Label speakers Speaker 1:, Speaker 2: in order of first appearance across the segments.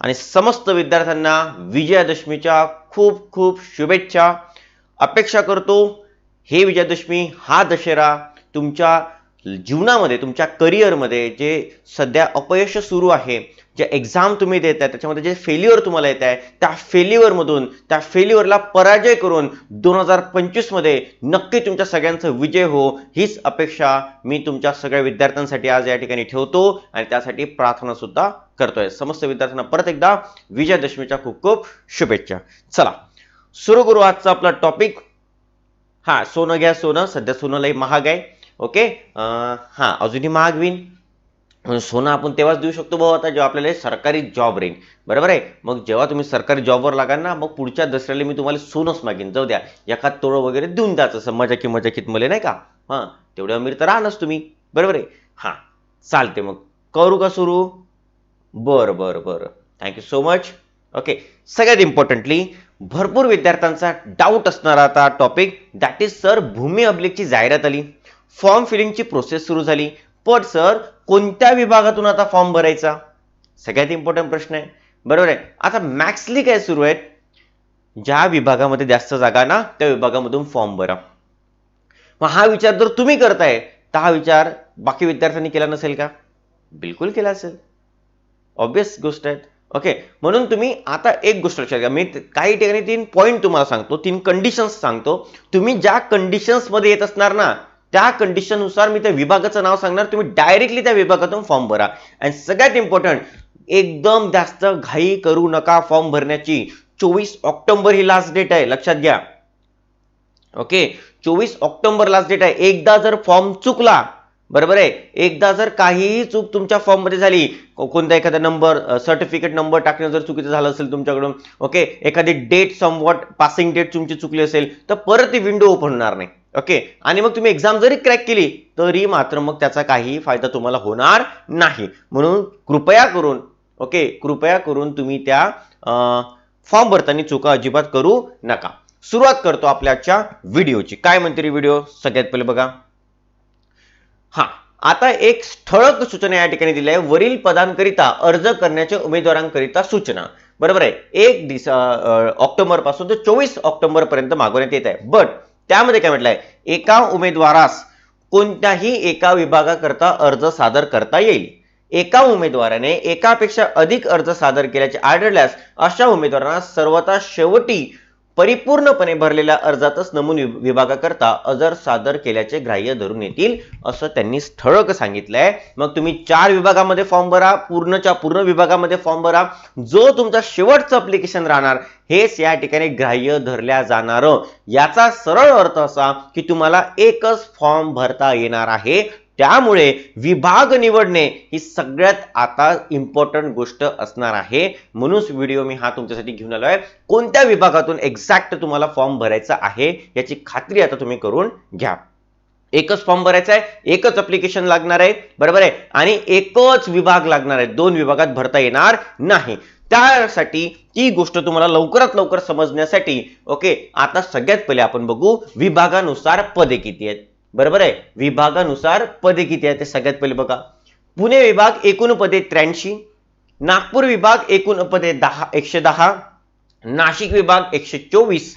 Speaker 1: आणि समस्त विद्यार्थ्यांना विजयादशमीच्या खूप खूप शुभेच्छा. अपेक्षा करतो हे विजयादशमी हा दशेरा तुमच्या जीवनामध्ये तुमच्या करिअरमध्ये जे सध्या अपयश सुरू आहे जे एक्झाम तुम्ही देत आहे त्याच्यामध्ये जे फेल्युअर तुम्हाला येत आहे त्या फेल्युअरमधून त्या फेल्युअरला पराजय करून दोन हजार पंचवीसमध्ये नक्की तुमच्या सगळ्यांचा विजय हो हीच अपेक्षा मी तुमच्या सगळ्या विद्यार्थ्यांसाठी आज या ठिकाणी ठेवतो आणि त्यासाठी प्रार्थना सुद्धा करतोय. समस्त विद्यार्थ्यांना परत एकदा विजयादशमीच्या खूप खूप शुभेच्छा. चला सुरू करू आजचा आपला टॉपिक हा सोनं घ्या सोनं सध्या सोनं लई महाग आहे. ओके? हां अजूनही महाग होईन सोनं आपण तेव्हाच देऊ शकतो भाऊ आता जेव्हा आपल्याला सरकारी जॉब राहील बरोबर आहे? मग जेव्हा तुम्ही सरकारी जॉबवर लागाल ना मग पुढच्या दसऱ्याला मी तुम्हाला सोनंच मागेन. जाऊ द्या. एखाद तोळं वगैरे देऊन द्यायचं असं मजाकी मजाकीत मला नाही का? हां तेवढ्या अमीर तर राहणच तुम्ही. बरोबर आहे? हां चालते मग. करू का सुरू? बरं बरं बरं. Thank you so much okay सगळ्यात इम्पॉर्टंटली भरपूर विद्यार्थ्यांचा डाऊट असणारा आता topic that is sir Bhumi अभिलेखची जाहिरात आली. फॉर्म फिलिंगची प्रोसेस सुरू झाली. पण सर कोणत्या विभागातून आता फॉर्म भरायचा? सगळ्यात इम्पॉर्टंट प्रश्न आहे. बरोबर आहे? आता मॅक्सली काय सुरू आहेत. ज्या विभागामध्ये जास्त जागा ना त्या विभागामधून फॉर्म भरा. मग हा विचार जर तुम्ही करताय तर हा विचार बाकी विद्यार्थ्यांनी केला नसेल का? बिलकुल केला असेल. ऑब्विस गोष्ट आहे. ओके म्हणून तुम्ही आता एक गोष्ट लक्षात घ्या. मी काही ठिकाणी तीन पॉईंट तुम्हाला सांगतो तीन कंडिशन्स सांगतो. तुम्ही ज्या कंडिशन्समध्ये येत असणार ना त्या कंडिशननुसार मी त्या विभागाचं नाव सांगणार. तुम्ही डायरेक्टली त्या विभागातून फॉर्म भरा. आणि सगळ्यात इम्पॉर्टंट एकदम जास्त घाई करू नका फॉर्म भरण्याची. चोवीस ऑक्टोबर ही लास्ट डेट आहे लक्षात घ्या. ओके चोवीस ऑक्टोबर लास्ट डेट आहे. एकदा जर फॉर्म चुकला बरोबर आहे? एकदा जर काहीही चूक तुमच्या फॉर्ममध्ये झाली कोणता एखादा नंबर सर्टिफिकेट नंबर टाकणं जर चुकीचं झालं असेल तुमच्याकडून ओके एखादी डेट समवॉट पासिंग डेट तुमची चुकली असेल तर परत ती विंडो ओपन होणार नाही. ओके आणि मग तुम्ही एक्झाम जरी क्रॅक केली तरी मात्र मग त्याचा काही फायदा तुम्हाला होणार नाही. म्हणून कृपया करून ओके कृपया करून तुम्ही त्या फॉर्म भरताना चुका अजिबात करू नका. सुरुवात करतो आपल्या आजच्या व्हिडिओची काय म्हणते रे व्हिडिओ सगळ्यात पहिले बघा. हा आता एक ठळक सूचना या ठिकाणी दिली आहे. वरील पदांकरिता अर्ज करण्याच्या उमेदवारांकरिता सूचना. बरोबर आहे? एक दिस ऑक्टोबरपासून ते चोवीस ऑक्टोबर पर्यंत मागवण्यात येत आहे. बट त्यामध्ये काय म्हटलंय? एका उमेदवारास कोणत्याही एका विभागाकरता अर्ज सादर करता येईल. एका उमेदवाराने एकापेक्षा अधिक अर्ज सादर केल्याचे आढळल्यास अशा उमेदवारांना सर्वता शेवटी परिपूर्णपणे भरलेल्या अर्जातच नमून वि- विभागाकरता अर्ज सादर केल्याचे ग्राह्य धरून येतील असं त्यांनी ठळक सांगितलंय. मग तुम्ही चार विभागामध्ये फॉर्म भरा पूर्णच्या पूर्ण विभागामध्ये फॉर्म भरा. जो तुमचा शेवटचं अप्लिकेशन राहणार हेच या ठिकाणी ग्राह्य धरल्या जाणार. याचा सरळ अर्थ असा की तुम्हाला एकच फॉर्म भरता येणार आहे. त्यामुळे विभाग निवडणे ही सगळ्यात आता इम्पॉर्टंट गोष्ट असणार आहे. म्हणूनच व्हिडिओ मी हा तुमच्यासाठी घेऊन आलो आहे कोणत्या विभागातून एक्झॅक्ट तुम्हाला फॉर्म भरायचा आहे याची खात्री आता तुम्ही करून घ्या. एकच फॉर्म भरायचा आहे एकच अप्लिकेशन लागणार आहे बरोबर आहे? आणि एकच विभाग लागणार आहे. दोन विभागात भरता येणार नाही. त्यासाठी ती गोष्ट तुम्हाला लवकरात लवकर समजण्यासाठी ओके आता सगळ्यात पहिले आपण बघू विभागानुसार पदे किती आहेत. बरोबर आहे? विभागानुसार पदे किती आहेत ते सगळ्यात पहिले बघा. पुणे विभाग एकूण पदे त्र्याऐंशी नागपूर विभाग एकूण पदे दहा एकशे दहा नाशिक विभाग एकशे चोवीस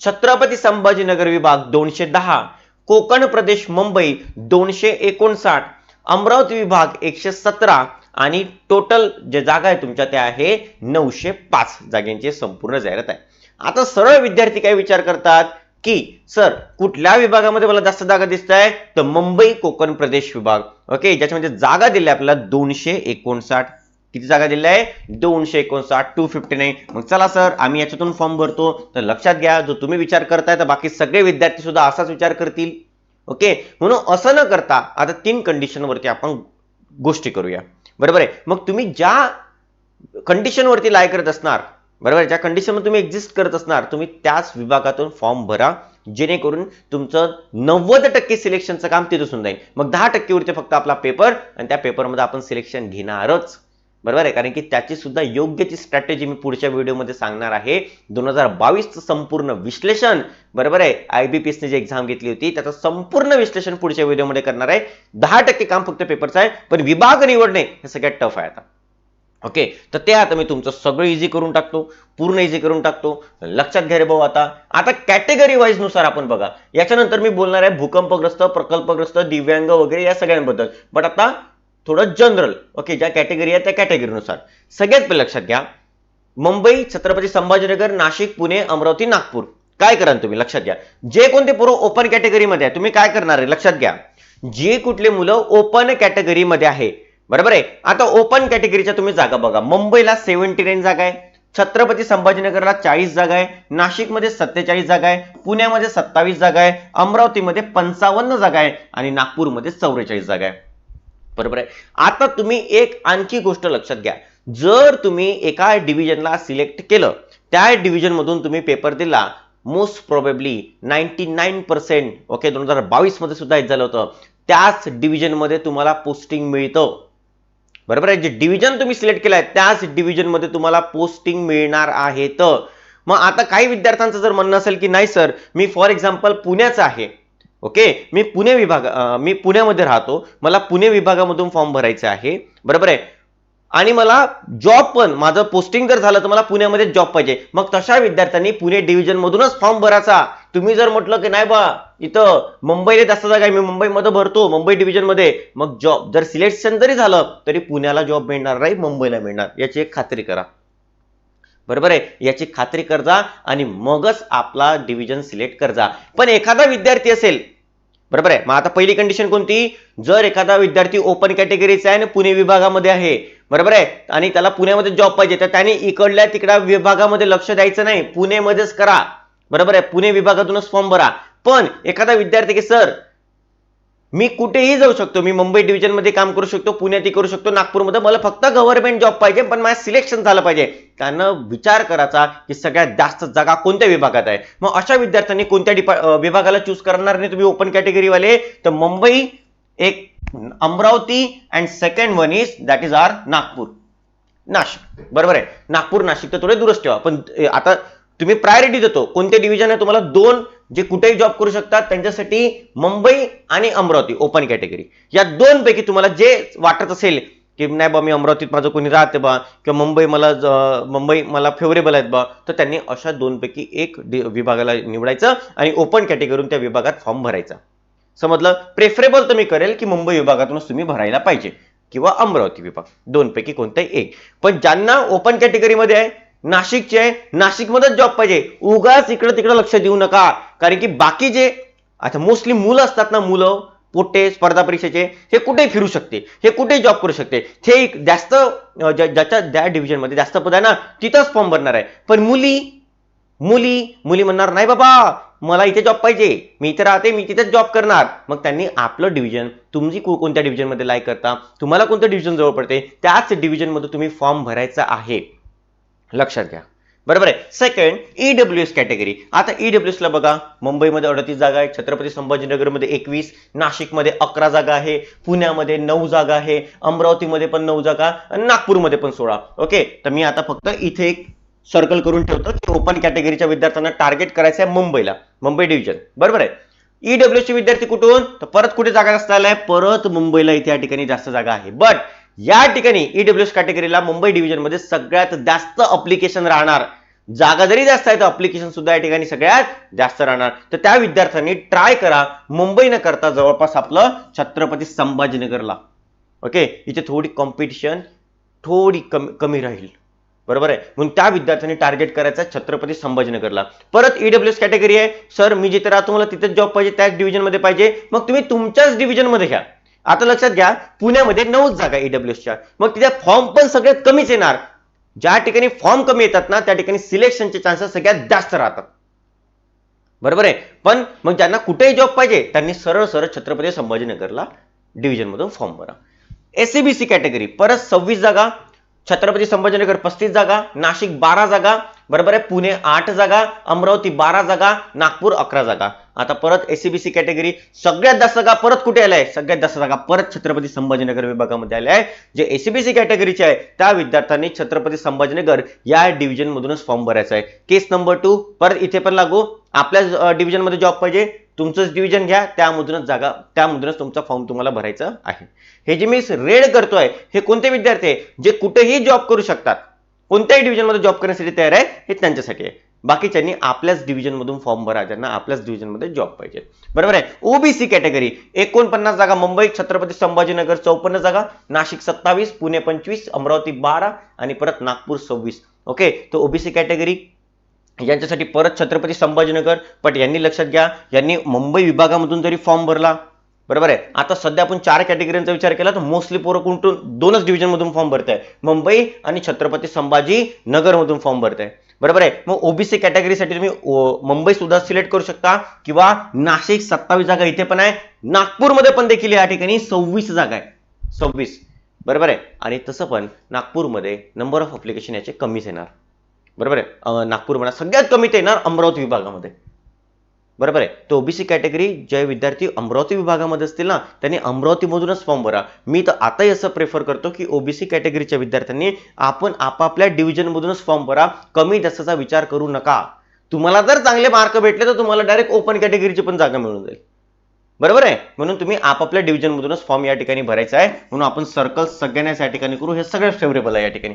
Speaker 1: छत्रपती संभाजीनगर विभाग दोनशे दहा कोकण प्रदेश मुंबई दोनशे एकोणसाठ अमरावती विभाग एकशे सतरा आणि टोटल जे जागा आहे तुमच्या त्या आहे नऊशे पाच. जागेंची संपूर्ण जाहिरात आहे. आता सरळ विद्यार्थी काय विचार करतात? की सर कुठल्या विभागामध्ये मला जास्त जागा दिसत आहे तर मुंबई कोकण प्रदेश विभाग. ओके ज्याच्यामध्ये जागा दिल्या आपल्याला दोनशे एकोणसाठ. किती जागा दिल्या आहे? दोनशे एकोणसाठ टू फिफ्टी नाईन मग चला सर आम्ही याच्यातून फॉर्म भरतो. तर लक्षात घ्या जो तुम्ही विचार करताय तर बाकी सगळे विद्यार्थी सुद्धा असाच विचार करतील. ओके म्हणून असं न करता आता तीन कंडिशनवरती आपण गोष्टी करूया. बरोबर आहे? मग तुम्ही ज्या कंडिशनवरती लाय करत असणार बरोबर? ज्या कंडिशनमध्ये तुम्ही एक्झिस्ट करत असणार तुम्ही त्याच विभागातून फॉर्म भरा जेणेकरून तुमचं नव्वद टक्के सिलेक्शनचं काम तिथून जाईल मग दहा टक्केवरती फक्त आपला पेपर आणि त्या पेपरमध्ये आपण सिलेक्शन घेणारच. बरोबर आहे? कारण की त्याची सुद्धा योग्य ती स्ट्रॅटेजी मी पुढच्या व्हिडिओमध्ये सांगणार आहे. दोन हजार बावीसचं संपूर्ण विश्लेषण बरोबर आहे? आय बी पी एसने जी एक्झाम घेतली होती त्याचं संपूर्ण विश्लेषण पुढच्या व्हिडिओमध्ये करणार आहे. दहा टक्के काम फक्त पेपरचं आहे पण विभाग निवडणे हे सगळ्यात टफ आहे आता. ओके? तर ते आता मी तुमचं सगळं इझी करून टाकतो पूर्ण इझी करून टाकतो. लक्षात घ्या रे भाऊ आता. आता कॅटेगरी वाईजनुसार आपण बघा. याच्यानंतर मी बोलणार आहे भूकंपग्रस्त प्रकल्पग्रस्त दिव्यांग वगैरे या सगळ्यांबद्दल. बट आता थोडं जनरल ओके? ज्या कॅटेगरी आहे त्या कॅटेगरीनुसार सगळ्यात पहिले लक्षात घ्या. मुंबई छत्रपती संभाजीनगर नाशिक पुणे अमरावती नागपूर. काय कराल तुम्ही? लक्षात घ्या. जे कोणते पूर्व ओपन कॅटेगरीमध्ये आहे तुम्ही काय करणार आहे? लक्षात घ्या. जे कुठले मुलं ओपन कॅटेगरीमध्ये आहे बरोबर आहे? आता ओपन कॅटेगरीच्या तुम्ही जागा बघा. मुंबईला सेव्हन्टी नाईन जागा आहे. छत्रपती संभाजीनगरला चाळीस जागा आहे. नाशिकमध्ये सत्तेचाळीस जागा आहे. पुण्यामध्ये सत्तावीस जागा आहे. अमरावतीमध्ये पंचावन्न जागा आहे. आणि नागपूरमध्ये चौवेचाळीस जागा आहे. बरोबर आहे? आता तुम्ही एक आणखी गोष्ट लक्षात घ्या. जर तुम्ही एका डिव्हिजनला सिलेक्ट केलं त्या डिव्हिजन मधून तुम्ही पेपर दिला most probably ninety nine percent okay दोन हजार बावीसमध्ये सुद्धा हे झालं होतं. त्याच डिव्हिजनमध्ये तुम्हाला पोस्टिंग मिळतं. बरोबर आहे? जे डिव्हिजन तुम्ही सिलेक्ट केलंय त्याच डिव्हिजनमध्ये तुम्हाला पोस्टिंग मिळणार आहेत. मग आता काही विद्यार्थ्यांचं जर म्हणणं असेल की नाही सर मी फॉर एक्झाम्पल पुण्याचं आहे. ओके? मी पुणे विभाग मी पुण्यामध्ये राहतो. मला पुणे विभागामधून फॉर्म भरायचा आहे. बरोबर आहे? आणि मला जॉब पण माझं पोस्टिंग जर झालं तर मला पुण्यामध्ये जॉब पाहिजे. मग तशा विद्यार्थ्यांनी पुणे डिव्हिजनमधूनच फॉर्म भरायचा. तुम्ही जर म्हटलं की नाही बा इथं मुंबईला जास्त जागा आहे मी मुंबईमध्ये भरतो मुंबई डिव्हिजनमध्ये मग जॉब जर सिलेक्शन जरी झालं तरी पुण्याला जॉब मिळणार नाही मुंबईला मिळणार. याची एक खात्री करा. बरोबर आहे? याची खात्री करजा आणि मगच आपला डिव्हिजन सिलेक्ट करजा. पण एखादा विद्यार्थी असेल बरोबर आहे? मग आता पहिली कंडिशन कोणती? जर एखादा विद्यार्थी ओपन कॅटेगरीचा आहे आणि पुणे विभागामध्ये आहे बरोबर आहे? आणि त्याला पुण्यामध्ये जॉब पाहिजे तर त्याने इकडल्या तिकडा विभागामध्ये लक्ष द्यायचं नाही. पुणेमध्येच करा. बरोबर आहे? पुणे विभागातूनच फॉर्म भरा. पण एखादा विद्यार्थी की सर मी कुठेही जाऊ शकतो. मी मुंबई डिव्हिजनमध्ये काम करू शकतो पुण्यातही करू शकतो नागपूरमध्ये. मला फक्त गव्हर्नमेंट जॉब पाहिजे पण माझं सिलेक्शन झालं पाहिजे. त्यानं विचार करायचा की सगळ्यात जास्त जागा कोणत्या विभागात आहे? मग अशा विद्यार्थ्यांनी कोणत्या डिपा विभागाला चूज करणार नाही? तुम्ही ओपन कॅटेगरीवाले तर मुंबई एक Amravati and second one is that is are Nagpur. Nashik. बरोबर आहे? नागपूर नाशिक तर थोडे दूरच ठेवा. पण आता तुम्ही प्रायोरिटी देतो. कोणते डिव्हिजन आहे तुम्हाला दोन जे कुठेही जॉब करू शकतात त्यांच्यासाठी मुंबई आणि अमरावती ओपन कॅटेगरी या दोन पैकी तुम्हाला जे वाटत असेल की नाही बा मी अमरावतीत माझं कोणी राहते बा किंवा मुंबई मला मुंबई मला फेवरेबल आहेत बा तर त्यांनी अशा दोनपैकी एक विभागाला निवडायचं आणि ओपन कॅटेगरीतून त्या विभागात फॉर्म भरायचा. समजलं? प्रेफरेबल तुम्ही करेल की मुंबई विभागातूनच तुम्ही भरायला पाहिजे किंवा अमरावती विभाग. दोनपैकी कोणताही एक. पण ज्यांना ओपन कॅटेगरीमध्ये आहे नाशिकचे नाशिकमध्येच जॉब पाहिजे. उगाच इकडं तिकडं लक्ष देऊ नका. कारण की बाकी जे अच्छा मोस्टली मुलं असतात ना मुलं पोटे स्पर्धा परीक्षेचे हे कुठे फिरू शकते. हे कुठे जॉब करू शकते. हे एक जास्त ज्याच्या ज्या डिव्हिजनमध्ये जास्त पद आहे ना तिथंच फॉर्म भरणार आहे. पण मुली मुली मुली म्हणणार नाही बाबा मला इथे जॉब पाहिजे. मी इथे राहते मी तिथेच जॉब करणार. मग त्यांनी आपलं डिव्हिजन तुम्ही कोणत्या डिव्हिजनमध्ये लाईक करता तुम्हाला कोणतं डिव्हिजन जवळ पडते त्याच डिव्हिजनमध्ये तुम्ही फॉर्म भरायचा आहे. लक्षात घ्या. बरोबर आहे? Second E W S category आता ईडब्ल्यू ला बघा. मुंबईमध्ये अडतीस जागा आहे छत्रपती संभाजीनगरमध्ये एकवीस. नाशिकमध्ये अकरा जागा आहे. पुण्यामध्ये नऊ जागा आहे. अमरावतीमध्ये पण नऊ जागा. आणि नागपूरमध्ये पण सोळा. ओके? तर मी आता फक्त इथे एक सर्कल करून ठेवतो की ओपन कॅटेगरीच्या विद्यार्थ्यांना टार्गेट करायचं आहे मुंबईला. मुंबई डिव्हिजन बरोबर आहे? ईडब्ल्यू चे विद्यार्थी कुठून? तर परत कुठे जागा जास्त आलाय परत मुंबईला इथे या ठिकाणी जास्त जागा आहे. बट या ठिकाणी ईडब्ल्यू कॅटेगरीला मुंबई डिव्हिजनमध्ये सगळ्यात जास्त अप्लिकेशन राहणार. जागा जरी जास्त आहे तर अप्लिकेशन सुद्धा या ठिकाणी सगळ्यात जास्त राहणार. तर त्या विद्यार्थ्यांनी ट्राय करा. मुंबई न करता जवळपास आपलं छत्रपती संभाजीनगरला. ओके इथे थोडी कॉम्पिटिशन थोडी कमी कमी राहील. बरोबर आहे? म्हणून त्या विद्यार्थ्यांनी टार्गेट करायचं छत्रपती संभाजीनगरला. परत ईडब्ल्यू कॅटेगरी आहे. सर मी जिथे राहतो मला तिथेच जॉब पाहिजे त्याच डिव्हिजनमध्ये पाहिजे. मग तुम्ही तुमच्याच डिव्हिजनमध्ये घ्या. आता लक्षात घ्या पुण्यामध्ये नऊच जागा ईडब्ल्यूएसच्या मग तिथे फॉर्म पण सगळ्यात कमीच येणार. ज्या ठिकाणी फॉर्म कमी येतात ना त्या ठिकाणी सिलेक्शनचे चान्सेस सगळ्यात जास्त राहतात. बरोबर आहे? पण मग ज्यांना कुठेही जॉब पाहिजे त्यांनी सरळ सरळ छत्रपती संभाजीनगरला डिव्हिजन मधून फॉर्म भरा. एससीबीसी कॅटेगरी परत सव्वीस जागा छत्रपती संभाजीनगर पस्तीस जागा नाशिक बारा जागा बरोबर आहे? पुणे आठ जागा अमरावती बारा जागा नागपूर अकरा जागा. आता परत एसीबीसी कॅटेगरी सगळ्यात जास्त जागा परत कुठे आल्या? आहे सगळ्यात जास्त जागा परत छत्रपती संभाजीनगर विभागामध्ये आल्या. आहे जे एसीबीसी कॅटेगरीचे आहे त्या विद्यार्थ्यांनी छत्रपती संभाजीनगर या डिव्हिजन मधूनच फॉर्म भरायचा आहे. केस नंबर टू परत इथे पण लागू. आपल्या डिव्हिजनमध्ये जॉब पाहिजे. तुमचंच डिव्हिजन घ्या. त्यामधूनच जागा त्यामधूनच तुमचा फॉर्म तुम्हाला भरायचा आहे. हे जे मी रेड करतोय हे कोणते विद्यार्थी आहे? जे कुठेही जॉब करू शकतात. कोणत्याही डिव्हिजनमध्ये जॉब करण्यासाठी तयार आहे हे त्यांच्यासाठी आहे. बाकीच्यांनी आपल्याच डिव्हिजनमधून फॉर्म भरा ज्यांना आपल्याच डिव्हिजनमध्ये जॉब पाहिजे. बरोबर आहे? ओबीसी कॅटेगरी एकोणपन्नास जागा मुंबई छत्रपती संभाजीनगर चौपन्न जागा नाशिक सत्तावीस पुणे पंचवीस अमरावती बारा आणि परत नागपूर सव्वीस. ओके तर ओबीसी कॅटेगरी यांच्यासाठी परत छत्रपती संभाजीनगर पण यांनी लक्षात घ्या यांनी मुंबई विभागामधून जरी फॉर्म भरला बरोबर आहे? आता सध्या आपण चार कॅटेगरीचा विचार केला तर मोस्टली पोरं कुठून दोनच डिव्हिजन मधून फॉर्म भरत आहे मुंबई आणि छत्रपती संभाजी नगरमधून फॉर्म भरत आहे बरोबर आहे? मग ओबीसी कॅटेगरीसाठी तुम्ही मुंबई सुद्धा सिलेक्ट करू शकता किंवा नाशिक सत्तावीस जागा इथे पण आहे. नागपूरमध्ये पण देखील या ठिकाणी सव्वीस जागा आहे. सव्वीस. बरोबर आहे? आणि तसं पण नागपूरमध्ये नंबर ऑफ अप्लिकेशन याचे कमीच येणार. बरोबर आहे? नागपूर नागपूरमध्ये सगळ्यात कमी ते येणार अमरावती विभागामध्ये. बरोबर आहे. तो ओबीसी कॅटेगरी जे विद्यार्थी अमरावती विभागामध्ये असतील ना त्यांनी अमरावतीमधूनच फॉर्म भरा. मी तर आताही असं प्रेफर करतो की ओबीसी कॅटेगरीच्या विद्यार्थ्यांनी आपण आपापल्या डिव्हिजनमधूनच फॉर्म भरा. कमी जास्तचा विचार करू नका. तुम्हाला जर चांगले मार्क भेटले तर तुम्हाला डायरेक्ट ओपन कॅटेगरीची पण जागा मिळून जाईल. बरोबर आहे? म्हणून तुम्ही आपापल्या डिव्हिजनमधूनच फॉर्म या ठिकाणी भरायचा आहे. म्हणून आपण सर्कल सगळ्यांनाच या ठिकाणी करू. हे सगळ्यात फेवरेबल आहे या ठिकाणी.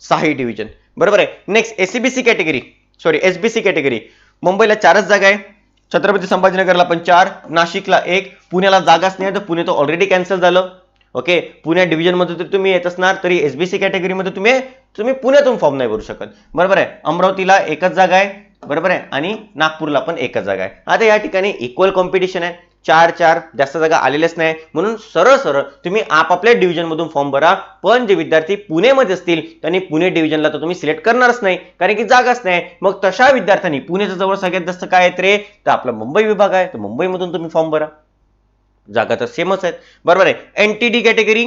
Speaker 1: सहाही डिव्हिजन बरोबर आहे? Next S E B C category sorry S B C category मुंबईला चारच जागा आहे. छत्रपती संभाजीनगरला पण चार नाशिकला एक पुण्याला जागाच नाही तर पुणे तर ऑलरेडी कॅन्सल झालं. ओके पुणे डिव्हिजनमध्ये तर जर तुम्ही येत असणार तरी एसबीसी कॅटेगरीमध्ये तुम्ही तुम्ही पुण्यातून फॉर्म नाही भरू शकत. बरोबर आहे? अमरावतीला एकच जागा आहे. बरोबर आहे? आणि नागपूरला पण एकच जागा आहे. आता या ठिकाणी इक्वल कॉम्पिटिशन आहे. चार चार जास्त जागा आलेल्याच नाही. म्हणून सरळ सरळ तुम्ही आपापल्या डिव्हिजनमधून फॉर्म भरा. पण जे विद्यार्थी पुणेमध्ये असतील त्यांनी पुणे डिव्हिजनला तर तुम्ही सिलेक्ट करणारच नाही. कारण की जागाच नाही. मग तशा विद्यार्थ्यांनी पुण्याच्या जवळ सगळ्यात जास्त काय आहेत रे? तर आपला मुंबई विभाग आहे. तर मुंबईमधून तुम्ही फॉर्म भरा. जागा तर सेमच आहेत. बरोबर आहे. एन टी डी कॅटेगरी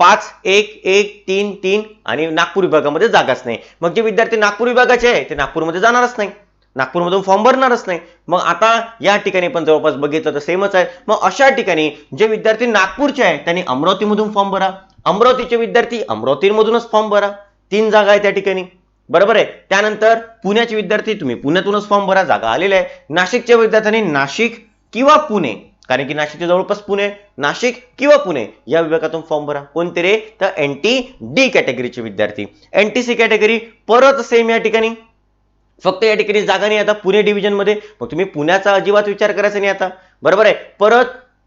Speaker 1: पाच एक एक तीन तीन आणि नागपूर विभागामध्ये जागाच नाही. मग जे विद्यार्थी नागपूर विभागाचे आहे ते नागपूरमध्ये जाणारच नाही. नागपूरमधून फॉर्म भरणारच नाही. मग आता या ठिकाणी पण जवळपास बघितलं तर सेमच आहे. मग अशा ठिकाणी जे विद्यार्थी नागपूरचे आहे त्यांनी अमरावतीमधून फॉर्म भरा. अमरावतीचे विद्यार्थी अमरावतीमधूनच फॉर्म भरा. तीन जागा आहे त्या ठिकाणी. बरोबर आहे? त्यानंतर पुण्याचे विद्यार्थी तुम्ही पुण्यातूनच फॉर्म भरा. जागा आलेल्या आहे. नाशिकच्या विद्यार्थ्यांनी नाशिक किंवा पुणे कारण की नाशिकच्या जवळपास पुणे नाशिक किंवा पुणे या विभागातून फॉर्म भरा. कोणते रे? तर एन टी डी कॅटेगरीचे विद्यार्थी. एन टी सी कॅटेगरी परत सेम या ठिकाणी. फक्त या ठिकाणी जागा नाही आता पुणे डिव्हिजनमध्ये मग तुम्ही पुण्याचा अजिबात विचार करायचा नाही आता. बरोबर आहे? परत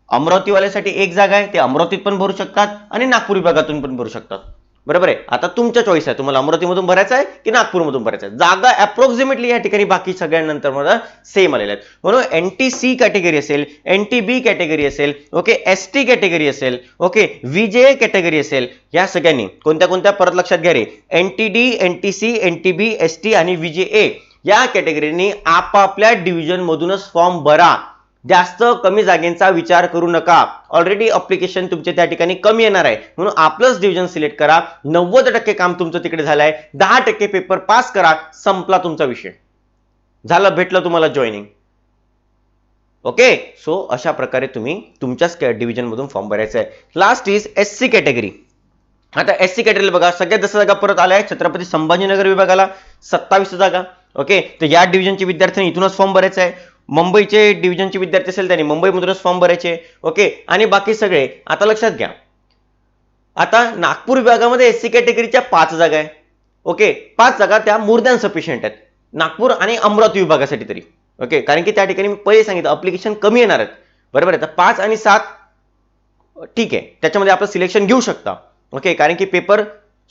Speaker 1: अमरावतीवाल्यासाठी एक जागा आहे ते अमरावतीत पण भरू शकतात आणि नागपूर विभागातून पण भरू शकतात. बरोबर आहे? आता तुमच्या चॉईस आहे. तुम्हाला अमरावतीमधून भरायचं आहे की नागपूरमधून भरायचं आहे? जागा अप्रॉक्सिमेटली या ठिकाणी बाकी सगळ्यांनंतर मला सेम आलेल्या आहेत. म्हणून एन टी सी कॅटेगरी असेल एन टी बी कॅटेगरी असेल ओके एस टी कॅटेगरी असेल ओके व्हीजे कॅटेगरी असेल या सगळ्यांनी कोणत्या कोणत्या परत लक्षात घ्या रे? N T D N T C N T B S T आणि व्हीजे ए या कॅटेगरीनी आपापल्या डिव्हिजनमधूनच फॉर्म भरा. जास्त कमी जागेंचा विचार करू नका. ऑलरेडी अप्लिकेशन तुमचे त्या ठिकाणी कमी येणार आहे. म्हणून आपलंच डिव्हिजन सिलेक्ट करा. नव्वद टक्के काम तुमचं तिकडे झालं आहे दहा टक्के पेपर पास करा. संपला तुमचा विषय. झालं भेटलं तुम्हाला जॉईनिंग ओके सो अशा प्रकारे तुम्ही तुमच्याच डिव्हिजन मधून फॉर्म भरायचा आहे. Last is S C category आता एस सी कॅटेगरी बघा. सगळ्यात जास्त जागा परत आल्या आहे छत्रपती संभाजीनगर विभागाला सत्तावीस जागा. ओके तर या डिव्हिजनचे विद्यार्थ्यांनी इथूनच फॉर्म भरायचा आहे. मुंबईचे डिव्हिजनचे विद्यार्थी असेल त्यांनी मुंबईमधूनच फॉर्म भरायचे. ओके आणि बाकी सगळे आता लक्षात घ्या. आता नागपूर विभागामध्ये एस सी कॅटेगरीच्या पाच जागा आहे. ओके पाच जागा त्या मोर दॅन सफिशियंट आहेत. नागपूर आणि अमरावती विभागासाठी तरी. ओके कारण की त्या ठिकाणी मी पहिले सांगितलं अप्लिकेशन कमी येणार आहेत. बरोबर आहे? तर पाच आणि सात ठीक आहे. त्याच्यामध्ये आपलं सिलेक्शन घेऊ शकता. ओके कारण की पेपर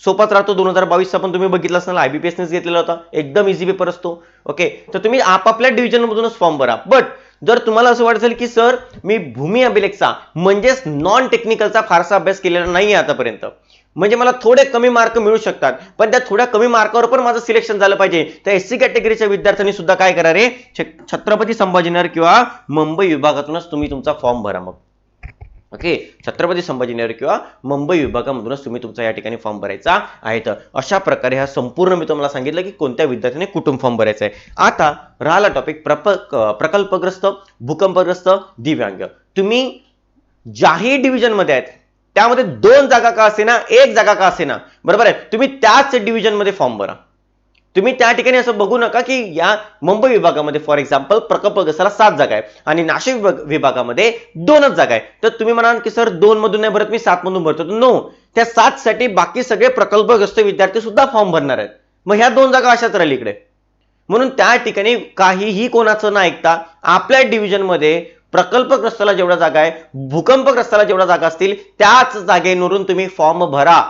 Speaker 1: सोपाच राहतो. दोन हजार बावीसचा पण तुम्ही बघितला असणार आयबीपीएसनेच घेतलेला होता. एकदम इझी पेपर असतो. ओके तर तुम्ही आपापल्या डिव्हिजन मधूनच फॉर्म भरा. बट जर तुम्हाला असं वाटत असेल की सर मी भूमी अभिलेखचा म्हणजेच नॉन टेक्निकलचा फारसा अभ्यास केलेला नाही आतापर्यंत. म्हणजे मला थोडे कमी मार्क मिळू शकतात. पण त्या थोड्या कमी मार्कावर पण माझं सिलेक्शन झालं पाहिजे. तर एस सी कॅटेगरीच्या विद्यार्थ्यांनी सुद्धा काय करा रे? छ- छत्रपती संभाजीनगर किंवा मुंबई विभागातूनच तुम्ही तुमचा फॉर्म भरा मग. ओके छत्रपती संभाजीनगर किंवा मुंबई विभागामधूनच तुम्ही तुमचा या ठिकाणी फॉर्म भरायचा आहे. तर अशा प्रकारे हा संपूर्ण मी तुम्हाला सांगितलं की कोणत्या विद्यार्थ्याने कुटुंब फॉर्म भरायचा आहे. आता राहिला टॉपिक प्रप प्रकल्पग्रस्त भूकंपग्रस्त दिव्यांग. तुम्ही ज्याही डिव्हिजनमध्ये आहेत त्यामध्ये दोन जागा का असेना एक जागा का असेना? बरोबर आहे? तुम्ही त्याच डिव्हिजनमध्ये फॉर्म भरा. तुम्ही त्या ठिकाणी असं बघू नका की या मुंबई विभागामध्ये फॉर एक्झाम्पल प्रकल्पग्रस्ताला सात जागा आहे आणि नाशिक विभागामध्ये दोनच जागा आहे. तर तुम्ही म्हणाल की सर दोन मधून नाही भरत मी सात मधून भरतो नो त्या सात साठी बाकी सगळे प्रकल्पग्रस्त विद्यार्थी सुद्धा फॉर्म भरणार आहेत. मग ह्या दोन जागा अशाच राहिली इकडे. म्हणून त्या ठिकाणी काहीही कोणाचं न ऐकता आपल्या डिव्हिजनमध्ये प्रकल्पग्रस्ताला जेवढा जागा आहे भूकंपग्रस्ताला जेवढ्या जागा असतील त्याच जागेवरून तुम्ही फॉर्म भरा.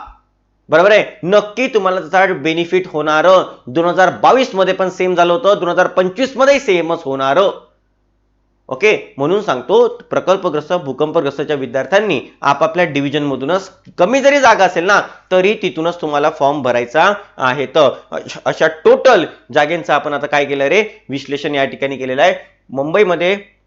Speaker 1: बरोबर आहे? नक्की तुम्हाला त्याचा बेनिफिट होणार. दोन हजार बावीसमध्ये पण सेम झालं होतं. दोन हजार पंचवीसमध्ये सेमच होणार. ओके म्हणून सांगतो प्रकल्पग्रस्त भूकंपग्रस्तच्या विद्यार्थ्यांनी आपापल्या डिव्हिजन मधूनच कमी जरी जागा असेल ना तरी तिथूनच तुम्हाला फॉर्म भरायचा आहे. तर अशा- अशा टोटल जागेंचं आपण आता काय केलं रे? विश्लेषण या ठिकाणी केलेलं आहे. मुंबईमध्ये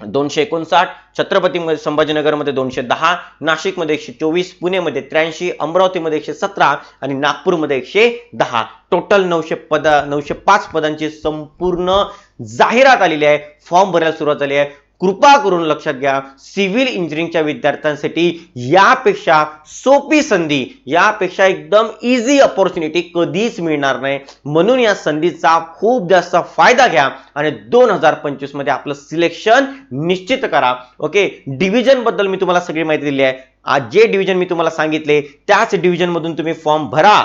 Speaker 1: दोनशे एकोणसाठ छत्रपतीमध्ये संभाजीनगरमध्ये दोनशे दहा नाशिकमध्ये एकशे चोवीस पुणेमध्ये त्र्याऐंशी अमरावतीमध्ये एकशे सतरा आणि नागपूरमध्ये एकशे दहा. टोटल नऊशे पद नऊशे पाच पदांची संपूर्ण जाहिरात आलेली आहे. फॉर्म भरायला सुरुवात झाली आहे. कृपा करून लक्षात घ्या सिव्हिल इंजिनिअरिंगच्या विद्यार्थ्यांसाठी यापेक्षा सोपी संधी यापेक्षा एकदम इझी अपॉर्च्युनिटी कधीच मिळणार नाही. म्हणून या संधीचा खूप जास्त फायदा घ्या आणि दोन हजार पंचवीसमध्ये आपलं सिलेक्शन निश्चित करा. ओके डिव्हिजनबद्दल मी तुम्हाला सगळी माहिती दिली आहे. आज जे डिव्हिजन मी तुम्हाला सांगितले त्याच डिव्हिजनमधून तुम्ही फॉर्म भरा.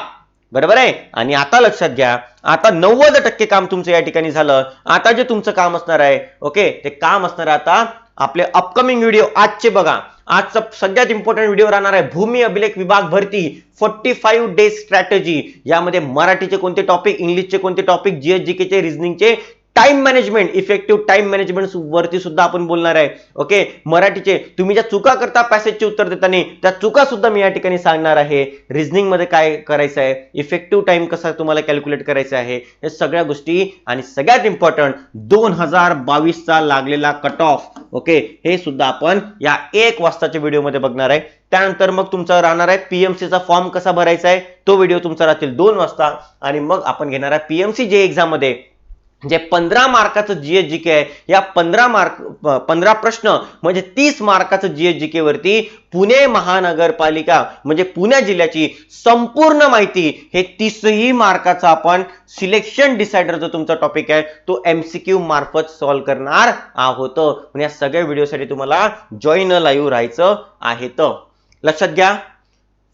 Speaker 1: बरोबर आहे? आणि आता लक्षात घ्या आता नव्वद टक्के काम तुमचं या ठिकाणी झालं. आता जे तुमचं काम असणार आहे ओके? ते काम असणार आता आपले अपकमिंग व्हिडिओ आजचे बघा. आजचा सगळ्यात इम्पॉर्टंट व्हिडिओ राहणार आहे भूमी अभिलेख विभाग भरती फोर्टी फाईव्ह डेज स्ट्रॅटेजी यामध्ये मराठीचे कोणते टॉपिक इंग्लिशचे कोणते टॉपिक जीएस जीकेचे रिझनिंगचे time management effective time management वरती सुद्धा आपण बोलणार आहे. ओके मराठीचे तुम्ही ज्या चुका करता पॅसेजचे उत्तर देताना त्या चुका सुद्धा मी या ठिकाणी सांगणार आहे. रिझनिंगमध्ये काय करायचं आहे? इफेक्टिव्ह टाइम कसा तुम्हाला कॅल्क्युलेट करायचा आहे? हे सगळ्या गोष्टी आणि सगळ्यात इम्पॉर्टंट दोन हजार बावीसचा लागलेला कट ऑफ ओके हे सुद्धा आपण या एक वाजताच्या व्हिडिओमध्ये बघणार आहे. त्यानंतर मग तुमचा राहणार आहे पीएमसीचा फॉर्म कसा भरायचा आहे? तो व्हिडिओ तुमचा राहतील दोन वाजता. आणि मग आपण घेणार आहे पीएमसी जे एक्झाममध्ये. जे पंधरा मार्काचं जीएस जी के आहे या पंधरा मार्क पंधरा प्रश्न म्हणजे तीस मार्काचं जीएस जी के वरती पुणे महानगरपालिका म्हणजे पुणे जिल्ह्याची संपूर्ण माहिती हे तीसही मार्काचा आपण सिलेक्शन डिसायडर जो तुमचा टॉपिक आहे तो एमसीक्यू मार्फत सॉल्व्ह करणार आहोत. या सगळ्या व्हिडिओसाठी तुम्हाला जॉईन लाईव्ह राहायचं आहे. तर लक्षात घ्या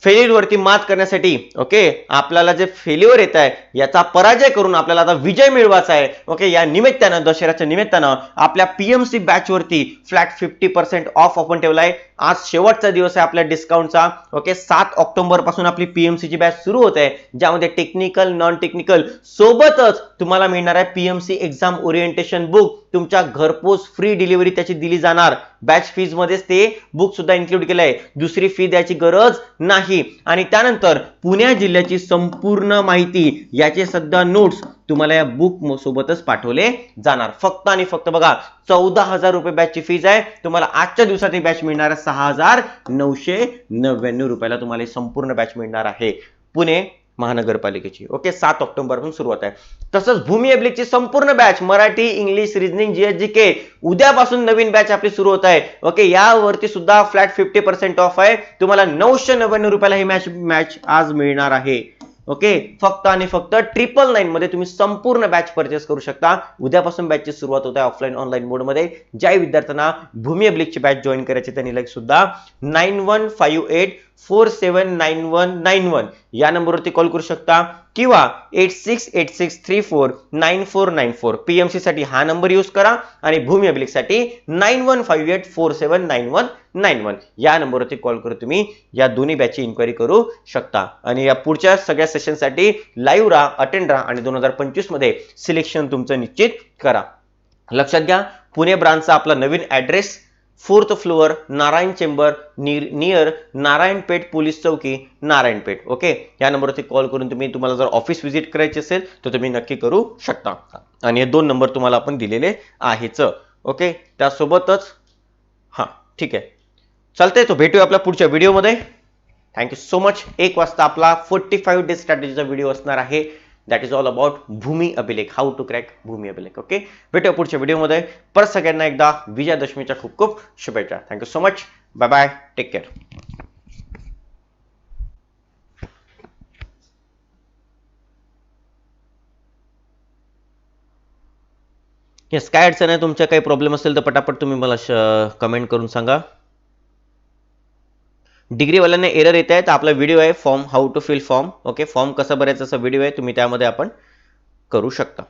Speaker 1: फेल्युअर मात करण्यासाठी ओके आपल्याला जे फेल्युअर येत आहे याचा पराजय करून आपल्याला आता विजय मिळवायचा आहे ओके या निमित्तानं दशहऱ्याच्या निमित्तानं आपल्या पीएमसी बॅचवरती फ्लॅट फिफ्टी पर्सेंट ऑफ आपण ठेवलाय आज शेवटचा दिवस आहे आपल्या डिस्काउंटचा ओके सात ऑक्टोबरपासून आपली पीएमसीची बॅच सुरू होत. आहे ज्यामध्ये टेक्निकल नॉन टेक्निकल सोबतच तुम्हाला मिळणार आहे पीएमसी एक्झाम ओरिएंटेशन बुक तुमच्या घरपोच फ्री डिलिव्हरी त्याची दिली जाणार. बॅच फीज मध्येच ते बुक सुद्धा इन्क्लूड केलं आहे. दुसरी फी द्यायची गरज नाही. आणि त्यानंतर पुणे जिल्ह्याची संपूर्ण माहिती याचे सध्या नोट्स तुम्हाला या बुक सोबतच पाठवले जाणार. फक्त आणि फक्त बघा चौदा हजार रुपये बॅचची फीज आहे. तुम्हाला आजच्या दिवसात ही बॅच मिळणार आहे सहा हजार नऊशे नव्याण्णव रुपयाला तुम्हाला संपूर्ण बॅच मिळणार आहे. पुणे महानगरपालिकेची. ओके सात ऑक्टोबर पण सुरुवात आहे. तसंच भूमी अब्लिकची संपूर्ण batch Marathi English reasoning G S G K उद्यापासून नवीन बॅच आपली सुरू होत आहे. ओके यावरती सुद्धा फ्लॅट फिफ्टी पर्सेंट ऑफ आहे. तुम्हाला नऊशे नव्याण्णव रुपयाला ही मॅच मॅच आज मिळणार आहे. ओके? फक्त आणि फक्त ट्रिपल नाईन मध्ये तुम्ही संपूर्ण बॅच परचेस करू शकता. उद्यापासून बॅचची सुरुवात होत आहे ऑफलाईन ऑनलाईन मोडमध्ये ज्या विद्यार्थ्यांना भूमी अब्लिकची बॅच जॉईन करायची त्यांनी लाईक सुद्धा nine one five eight four seven nine one nine one. या नंबरवरती कॉल करू शकता. किंवा eight six eight six three four nine four nine four. P M C साठी हा नंबर यूज करा आणि Bhumi अभिलेखसाठी nine one five eight four seven nine one nine one. या नंबरवरती कॉल करून तुम्ही या दोन्ही बॅचची इन्क्वायरी करू शकता. आणि या पुढच्या सगळ्या सेशनसाठी लाईव्ह राहा अटेंड राहा आणि दोन हजार पंचवीसमध्ये सिलेक्शन तुमचं निश्चित करा. लक्षात घ्या पुणे ब्रांचचा आपला नवीन address fourth floor Narayan chamber near Narayanpeth police चौकी नारायणपेठ ओके या नंबरवरती कॉल करून तुम्ही तुम्हाला जर ऑफिस व्हिजिट करायची असेल तर तुम्ही नक्की करू शकता. आणि हे दोन नंबर तुम्हाला आपण दिलेले आहेच ओके त्यासोबतच हां ठीक आहे. चालतंय तो भेटूया आपल्या पुढच्या व्हिडिओमध्ये थँक्यू सो मच एक वाजता आपला फोर्टी फाईव्ह डे स्ट्रॅटेजीचा व्हिडिओ असणार आहे. That is all about Bhumi Abhilekh how to crack भूमी अभिलेख ओके भेटूया पुढच्या व्हिडिओमध्ये परत सगळ्यांना एकदा विजयादशमीच्या खूप खूप शुभेच्छा। Thank you so much bye bye take care yes काय अडचण आहे तुमच्या काही प्रॉब्लेम असेल तर पटापट तुम्ही मला कमेंट करून सांगा. डिग्रीवाल्यांना एरर येत आहे तर आपला व्हिडिओ आहे form how to fill form okay form कसा भरायचा असा व्हिडिओ आहे तुम्ही त्यामध्ये आपण करू शकता.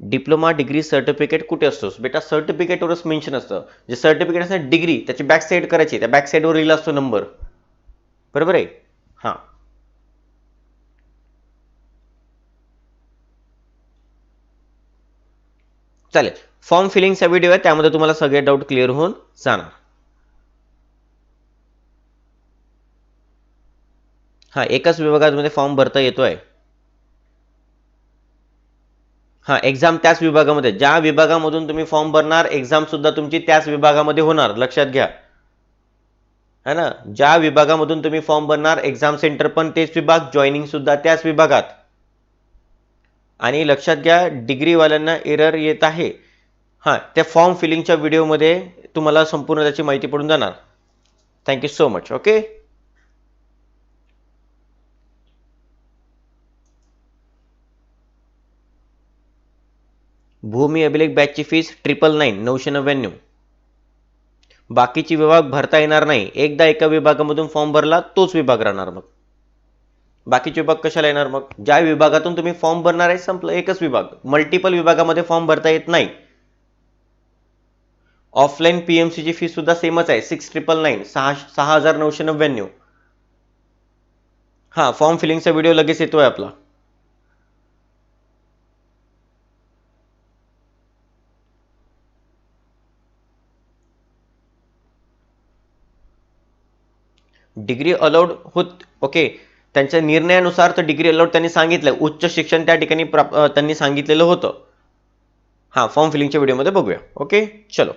Speaker 1: डिप्लोमा डिग्री सर्टिफिकेट कुठे असतो? बेटा सर्टिफिकेटवरच मेन्शन असतं. जे सर्टिफिकेट असतं डिग्री त्याची बॅक साईड करायची त्या बॅक साईडवर लिहिला असतो नंबर बरोबर आहे? हां. चालेल. फॉर्म फिलिंगचा व्हिडिओ आहे त्यामध्ये तुम्हाला सगळे डाऊट क्लिअर होऊन जाणार. हा एकाच विभागामध्ये फॉर्म भरता येतोय. हा एक्झाम त्याच विभागामध्ये. ज्या विभागामधून तुम्ही फॉर्म भरणार एक्झाम सुद्धा तुमची त्याच विभागामध्ये होणार. लक्षात घ्या. है ना? ज्या विभागामधून तुम्ही फॉर्म भरणार एक्झाम सेंटर पण तेच विभाग जॉईनिंग सुद्धा त्याच विभागात. आणि लक्षात घ्या डिग्रीवाल्यांना एरर येत आहे. हां त्या फॉर्म फिलिंगच्या व्हिडिओमध्ये तुम्हाला संपूर्ण त्याची माहिती पडून जाणार. Thank you so much okay Bhumi Abhilekh बॅचची fees triple nine नऊशे नव्याण्णव. बाकीची विभाग भरता येणार नाही. एकदा एका विभागामधून फॉर्म भरला तोच विभाग राहणार मग. बाकीचे विभाग कशाला येणार? मग ज्या विभागातून तुम्ही फॉर्म भरणार आहे संपलं. एकच विभाग. मल्टिपल विभागामध्ये फॉर्म भरता येत नाही. ऑफलाईन पीएमसीची फी सुद्धा सेमच आहे. सिक्स ट्रिपल नाईन सहा सहा हजार नऊशे नव्याण्णव. हा फॉर्म फिलिंगचा व्हिडिओ लगेच येतोय आपला. डिग्री अलाउड होत ओके त्यांच्या निर्णयानुसार तर डिग्री अलाउड त्यांनी सांगितलं. उच्च शिक्षण त्या ठिकाणी प्राप्त त्यांनी सांगितलेलं होतं. हां फॉर्म फिलिंगच्या व्हिडिओमध्ये बघूया. ओके चलो.